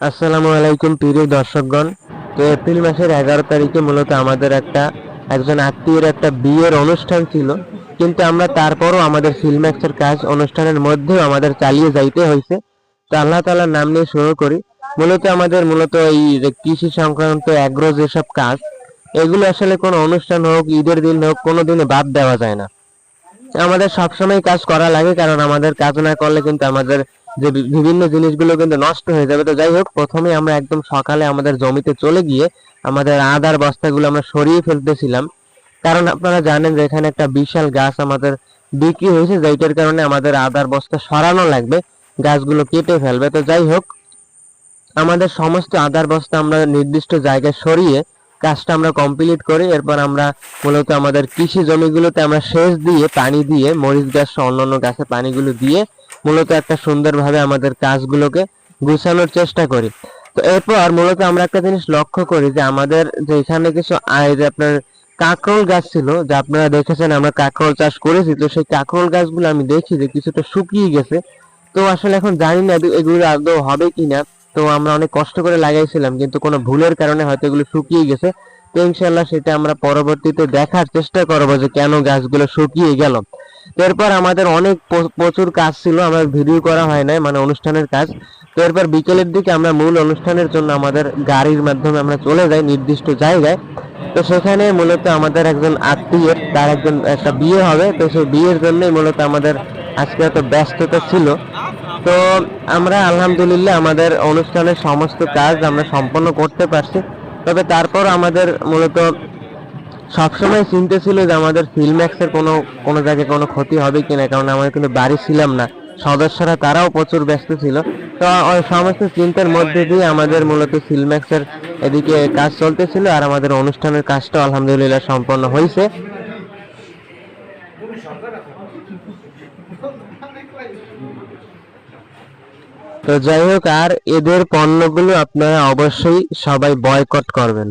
আসসালামু আলাইকুম প্রিয় দর্শকগণ। তো এপ্রিল মাসের এগারো তারিখে মূলত আমাদের একটা, একজন আত্মীয়ের একটা বিয়ের অনুষ্ঠান ছিল। কিন্তু আমরা তারপরও আমাদের ফিল্ম্যাক্সের কাজ অনুষ্ঠানের মধ্যেও আমাদের চালিয়ে যাইতে হয়েছে তো আল্লাহ তাআলার নাম নিয়ে শুরু করি। মূলত আমাদের মূলত এই যে কৃষি সংক্রান্ত অ্যাগ্রো যেসব কাজ, এগুলো আসলে কোনো অনুষ্ঠান হোক, ঈদের দিন হোক, কোনো দিনে বাদ দেওয়া যায় না। আমাদের সবসময় কাজ করা লাগে, কারণ আমাদের কাজ না করলে কিন্তু আমাদের যে বিভিন্ন জিনিসগুলো কিন্তু নষ্ট হয়ে যাবে। তো যাই হোক, প্রথমে আমরা একদম সকালে আমাদের জমিতে চলে গিয়ে আমাদের আদার বস্তাগুলো আমরা সরিয়ে ফেলতেছিলাম। কারণ আপনারা জানেন যে এখানে একটা বিশাল গাছ আমাদের বিক্রি হয়েছে যেটার কারণে আমাদের আদার বস্তা সরানো লাগবে, গাছগুলো কেটে ফেলবে। তো যাই হোক, আমাদের সমস্ত আদার বস্তা আমরা নির্দিষ্ট জায়গায় সরিয়ে কাজটা আমরা কমপ্লিট করি এরপর আমরা মূলত আমাদের কৃষি জমিগুলোতে আমরা সেচ দিয়ে, পানি দিয়ে, মরিচ গাছ অন্যান্য গাছে পানিগুলো দিয়ে মূলত একটা সুন্দরভাবে আমাদের কাজগুলোকে গুছানোর চেষ্টা করি। তো এরপর মূলত আমরা একটা জিনিস লক্ষ্য করি যে আমাদের যে এখানে কিছু আয় যে আপনার কাঁকরোল গাছ ছিল, যে আপনারা দেখেছেন আমরা কাঁকরোল চাষ করেছি, তো সেই কাঁকরোল গাছগুলো আমি দেখি যে কিছুটা শুকিয়ে গেছে। তো আসলে এখন জানি না এগুলো আদৌ হবে কিনা। তো আমরা অনেক কষ্ট করে লাগাইছিলাম, কিন্তু কোনো ভুলের কারণে হয়তো এগুলো শুকিয়ে গেছে। তো ইনশাল্লাহ সেটা আমরা পরবর্তীতে দেখার চেষ্টা করব যে কেন গাছগুলো শুকিয়ে গেল। এরপর আমাদের অনেক প্রচুর কাজ ছিল, আমার ভিডিও করা হয় নাই মানে অনুষ্ঠানের কাজ। তো এরপর বিকেলের দিকে আমরা মূল অনুষ্ঠানের জন্য আমাদের গাড়ির মাধ্যমে আমরা চলে যাই নির্দিষ্ট জায়গায়। তো সেখানে মূলত আমাদের একজন আত্মীয়, তার একজন একটা বিয়ে হবে, তো সেই বিয়ের জন্যই মূলত আমাদের আজকে এত ব্যস্ততা ছিল। তো আমরা আলহামদুলিল্লাহ আমাদের অনুষ্ঠানের সমস্ত কাজ আমরা সম্পন্ন করতে পারছি। তবে তারপর আমাদের মূলত সবসময় চিন্তা ছিল যে আমাদের ফিল্ম্যাক্সের কোনো কোনো জায়গায় কোনো ক্ষতি হবে কিনা, কারণ আমরা কিন্তু বাড়ি ছিলাম না। সদস্যরা তারাও প্রচুর ব্যস্ত ছিল। তো ওই সমস্ত চিন্তার মধ্যে দিয়ে আমাদের মূলত ফিল্ম্যাক্সের এদিকে কাজ চলতেছিল আর আমাদের অনুষ্ঠানের কাজটা আলহামদুলিল্লাহ সম্পন্ন হয়েছে তো যাই হোক, আর এদের পণ্যগুলো আপনারা অবশ্যই সবাই বয়কট করবেন।